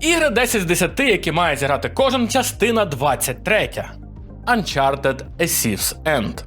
Ігри 10 з 10, які має зіграти кожен, частина 23. Uncharted A End.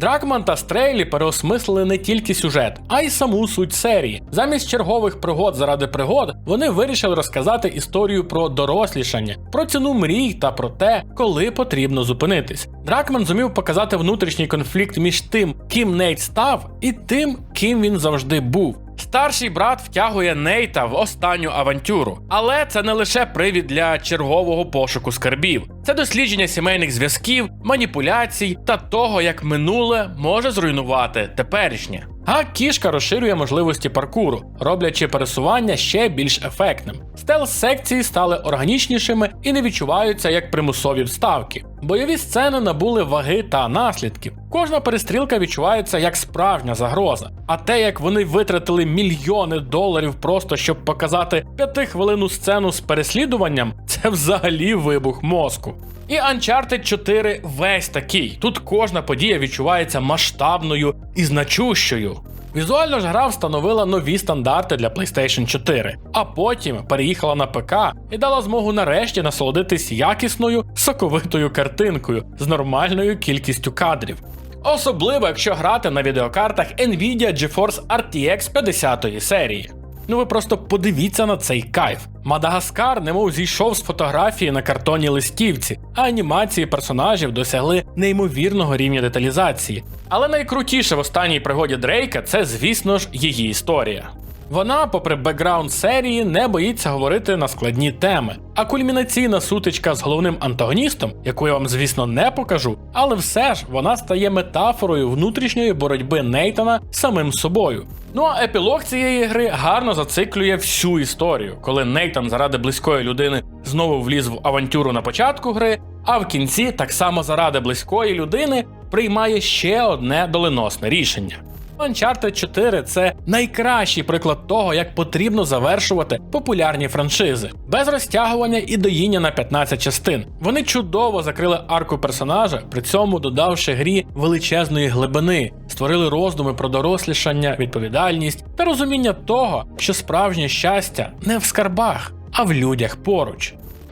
Дракман та Стрейлі переосмислили не тільки сюжет, а й саму суть серії. Замість чергових пригод заради пригод вони вирішили розказати історію про дорослішання, про ціну мрій та про те, коли потрібно зупинитись. Дракман зумів показати внутрішній конфлікт між тим, ким Нейт став, і тим, ким він завжди був. Старший брат втягує Нейта в останню авантюру, але це не лише привід для чергового пошуку скарбів. Це дослідження сімейних зв'язків, маніпуляцій та того, як минуле може зруйнувати теперішнє. А кішка розширює можливості паркуру, роблячи пересування ще більш ефектним. Стелс-секції стали органічнішими і не відчуваються як примусові вставки. Бойові сцени набули ваги та наслідків. Кожна перестрілка відчувається як справжня загроза. А те, як вони витратили мільйони доларів просто щоб показати п'ятихвилинну сцену з переслідуванням, це взагалі вибух мозку. І Uncharted 4 весь такий. Тут кожна подія відчувається масштабною і значущою. Візуально ж гра встановила нові стандарти для PlayStation 4, а потім переїхала на ПК і дала змогу нарешті насолодитись якісною соковитою картинкою з нормальною кількістю кадрів. Особливо, якщо грати на відеокартах Nvidia GeForce RTX 50 серії. Ну ви просто подивіться на цей кайф. Мадагаскар немов зійшов з фотографії на картонній листівці, а анімації персонажів досягли неймовірного рівня деталізації. Але найкрутіше в останній пригоді Дрейка це, звісно ж, її історія. Вона, попри бекграунд серії, не боїться говорити на складні теми. А кульмінаційна сутичка з головним антагоністом, яку я вам, звісно, не покажу, але все ж вона стає метафорою внутрішньої боротьби Нейтана з самим собою. Ну а епілог цієї гри гарно зациклює всю історію, коли Нейтан заради близької людини знову вліз в авантюру на початку гри, а в кінці так само заради близької людини приймає ще одне доленосне рішення. Uncharted 4 це найкращий приклад того, як потрібно завершувати популярні франшизи, без розтягування і доїння на 15 частин. Вони чудово закрили арку персонажа, при цьому додавши грі величезної глибини, створили роздуми про дорослішання, відповідальність та розуміння того, що справжнє щастя не в скарбах, а в людях поруч.